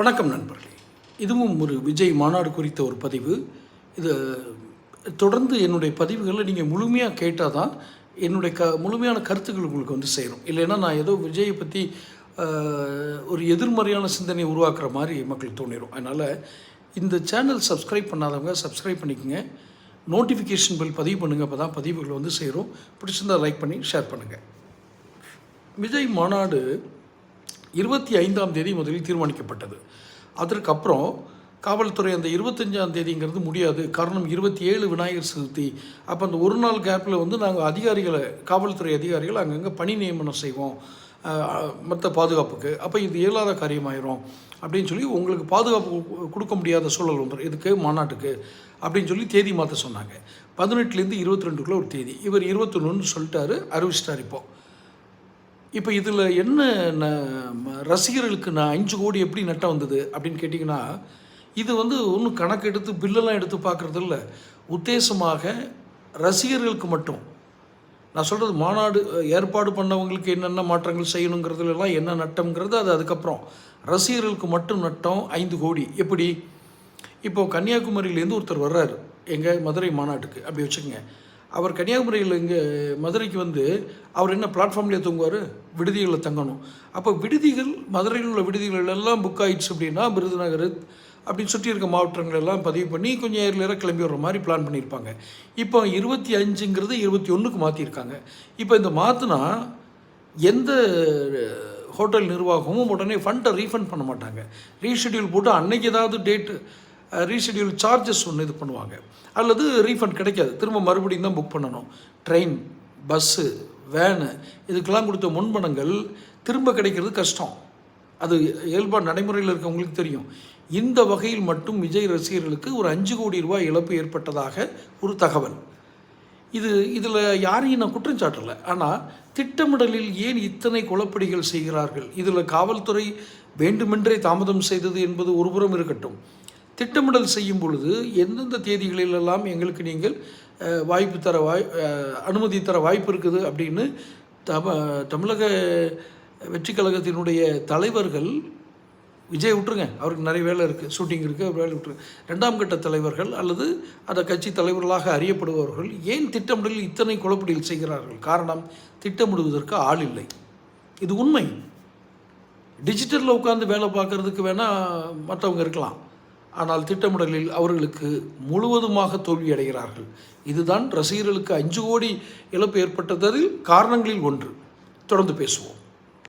வணக்கம் நண்பர்களே. இதுவும் ஒரு விஜய் மாநாடு குறித்த ஒரு பதிவு. இது தொடர்ந்து என்னுடைய பதிவுகளை நீங்கள் முழுமையாக கேட்டால் தான் என்னுடைய க முழுமையான கருத்துக்கள் உங்களுக்கு வந்து சேரும். இல்லைன்னா நான் ஏதோ விஜயை பற்றி ஒரு எதிர்மறையான சிந்தனையை உருவாக்குற மாதிரி மக்களுக்கு தோணிடும் அதனால் இந்த சேனல் சப்ஸ்கிரைப் பண்ணாதவங்க சப்ஸ்கிரைப் பண்ணிக்கோங்க. நோட்டிஃபிகேஷன் பில் பதிவு பண்ணுங்கள் அப்போ தான் பதிவுகள் வந்து சேரும். பிடிச்சிருந்தா லைக் பண்ணி ஷேர் பண்ணுங்கள் விஜய் மாநாடு இருபத்தி ஐந்தாம் தேதி முதலில் தீர்மானிக்கப்பட்டது. அதற்கப்புறம் காவல்துறை அந்த இருபத்தஞ்சாம் தேதிங்கிறது முடியாது. காரணம் இருபத்தி ஏழு விநாயகர் சதுர்த்தி. அப்போ அந்த ஒரு நாள் கேப்பில் வந்து நாங்கள் அதிகாரிகளை காவல்துறை அதிகாரிகள் அங்கங்கே பணி நியமனம் செய்வோம். மற்ற பாதுகாப்புக்கு. அப்போ இது இயலாத காரியமாயிரும். அப்படின்னு சொல்லி உங்களுக்கு பாதுகாப்பு கொடுக்க முடியாத சூழல் வந்துடும் இதுக்கு மாநாட்டுக்கு. அப்படின்னு சொல்லி தேதி மாற்ற சொன்னாங்க. பதினெட்டுலேருந்து இருபத்தி ரெண்டுக்குள்ளே ஒரு தேதி. இவர் இருபத்தொன்னு சொல்லிட்டாரு. அறிவிச்சிட்டார் இப்போது இப்போ இதில் என்ன ந- ரசிகர்களுக்கு நான் அஞ்சு கோடி எப்படி நட்டம் வந்தது அப்படின்னு கேட்டிங்கன்னா இது வந்து ஒன்றும் கணக்கு எடுத்து பில்லெல்லாம் எடுத்து பார்க்குறது இல்லை. உத்தேசமாக ரசிகர்களுக்கு மட்டும். நான் சொல்கிறது மாநாடு ஏற்பாடு பண்ணவங்களுக்கு என்னென்ன மாற்றங்கள் செய்யணுங்கிறதுலாம் என்ன நட்டம்ங்கிறது அது அதுக்கப்புறம். ரசிகர்களுக்கு மட்டும் நட்டம் ஐந்து கோடி. எப்படி? இப்போ கன்னியாகுமரியிலேருந்து ஒருத்தர் வர்றாரு. எங்கள் மதுரை மாநாட்டுக்கு. அப்படி வச்சுக்கோங்க. அவர் கன்னியாகுமரியில் இங்கே மதுரைக்கு வந்து அவர் என்ன பிளாட்ஃபார்ம்லேயே தூங்குவார்? விடுதிகளில் தங்கணும். அப்போ விடுதிகள் மதுரையில் உள்ள விடுதிகள் எல்லாம் புக் ஆயிடுச்சு அப்படின்னா விருதுநகர் அப்படின்னு சுற்றி இருக்க மாவட்டங்கள் எல்லாம் பதிவு பண்ணி கொஞ்சம் ஏர்லியராக கிளம்பி வர்ற மாதிரி பிளான் பண்ணியிருப்பாங்க. இப்போ இருபத்தி அஞ்சுங்கிறது இருபத்தி ஒன்றுக்கு மாற்றிருக்காங்க இப்போ இந்த மாற்றினா எந்த ஹோட்டல் நிர்வாகமும் உடனே ஃபண்டை ரீஃபண்ட் பண்ண மாட்டாங்க. ரீஷெடியூல் போட்டு அன்னைக்கு ஏதாவது டேட்டு ரீஷெடியூல் சார்ஜஸ் ஒன்று இது பண்ணுவாங்க. அல்லது ரீஃபண்ட் கிடைக்காது. திரும்ப மறுபடியும் தான் புக் பண்ணணும். ட்ரெயின் பஸ்ஸு வேனு இதுக்கெல்லாம் கொடுத்த முன்பணங்கள் திரும்ப கிடைக்கிறது கஷ்டம். அது இயல்பாக நடைமுறையில் இருக்கவங்களுக்கு தெரியும். இந்த வகையில் மட்டும் விஜய் ரசிகர்களுக்கு ஒரு அஞ்சு கோடி ரூபாய் இழப்பு ஏற்பட்டதாக ஒரு தகவல். இது இதில் யாரையும் நான் குற்றம் சாட்டலை. ஆனால் திட்டமிடலில் ஏன் இத்தனை குழப்படிகள் செய்கிறார்கள்? இதில் காவல்துறை வேண்டுமென்றே தாமதம் செய்தது என்பது ஒருபுறம் இருக்கட்டும். திட்டமிடல் செய்யும் பொழுது எந்தெந்த தேதிகளிலெல்லாம் எங்களுக்கு நீங்கள் வாய்ப்பு தர வாய் அனுமதி தர வாய்ப்பு இருக்குது அப்படின்னு தம தமிழக வெற்றி கழகத்தினுடைய தலைவர்கள் விஜய் விட்டுருங்க அவருக்கு நிறைய வேலை இருக்குது ஷூட்டிங் இருக்குது அவர் வேலை விட்டுருங்க. ரெண்டாம் கட்ட தலைவர்கள் அல்லது அந்த கட்சி தலைவர்களாக அறியப்படுபவர்கள் ஏன் திட்டமிடலில் இத்தனை குழப்படியில் செய்கிறார்கள்? காரணம் திட்டமிடுவதற்கு ஆள் இல்லை. இது உண்மை. டிஜிட்டலில் உட்காந்து வேலை பார்க்குறதுக்கு வேணால் மற்றவங்க இருக்கலாம். ஆனால் திட்டமிடலில் அவர்களுக்கு முழுவதுமாக தோல்வி அடைகிறார்கள் இதுதான் ரசிகர்களுக்கு அஞ்சு கோடி இழப்பு ஏற்பட்டதில் காரணங்களில் ஒன்று. தொடர்ந்து பேசுவோம்.